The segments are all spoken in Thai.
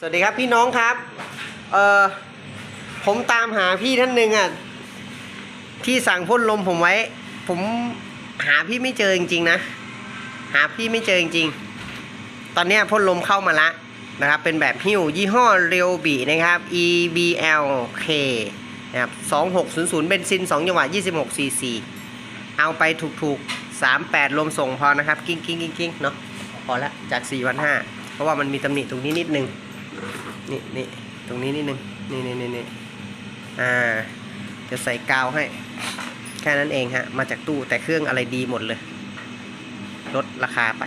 สวัสดีครับพี่น้องครับ เอ่อ ผมตามหาพี่ท่านหนึ่งอะ ที่สั่งพ่นลมผมไว้ ผมหาพี่ไม่เจอจริงๆนะ หาพี่ไม่เจอจริงๆ ตอนนี้พ่นลมเข้ามาละนะครับ เป็นแบบหิ้วยี่ห้อเรียวบีนะครับ EBLK นะครับ2600 เบนซิน 2 จังหวะ 26 cc เอาไปถูกๆ 38 ลมส่งพอนะครับ กิ้งกิ้งกิ้งกิ้งเนาะ พอละจาก 4,500เพราะว่ามันมีตำหนิตรงนี้นิดนึง นี่นี่ตรงนี้นิดนึงนี่นี่นี่นี่อ่าจะใส่กาวให้ แค่นั้นเองฮะ มาจากตู้แต่เครื่องอะไรดีหมดเลย ลดราคาไป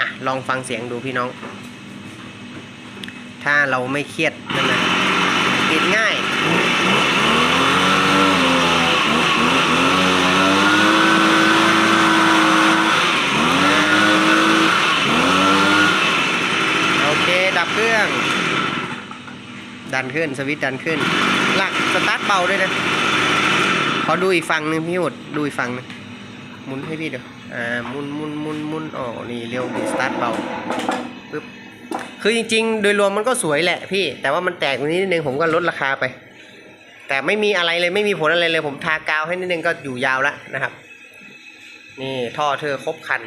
อะ ลองฟังเสียงดูพี่น้อง ถ้าเราไม่เครียดนั่นนะติดง่ายโอเค ดับเครื่อง ดันขึ้น สวิตดันขึ้นหลักสตาร์ทเบาด้วยนะ ขอดูอีกฝั่งหนึ่งพี่หมดดูอีกฝั่งหนึงหมุนให้พี่เดี๋ยวอ่ามุนมุนมุนมุนอ๋อนี่เร็วสตาร์ทเบาปึ๊บคือจริง ๆ โดยรวมมันก็สวยแหละพี่ แต่ว่ามันแตกตรงนี้นิดนึงผมก็ลดราคาไป แต่ไม่มีอะไรเลยไม่มีผลอะไรเลย ผมทากาวให้นิดนึงก็อยู่ยาวแล้วนะครับ นี่ท่อเธอครบคัน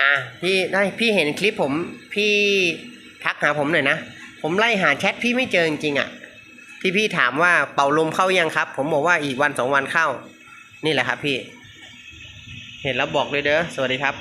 อะพี่ได้พี่เห็นคลิปผมพี่ทักหาผมหน่อยนะ ผมไล่หาแชทพี่ไม่เจอจริงๆอะที่พี่ถามว่าเป่าลมเข้ายังครับ ผมบอกว่าอีกวันสองวันเข้า นี่แหละครับพี่ เห็นแล้วบอกเลยเด้อสวัสดีครับ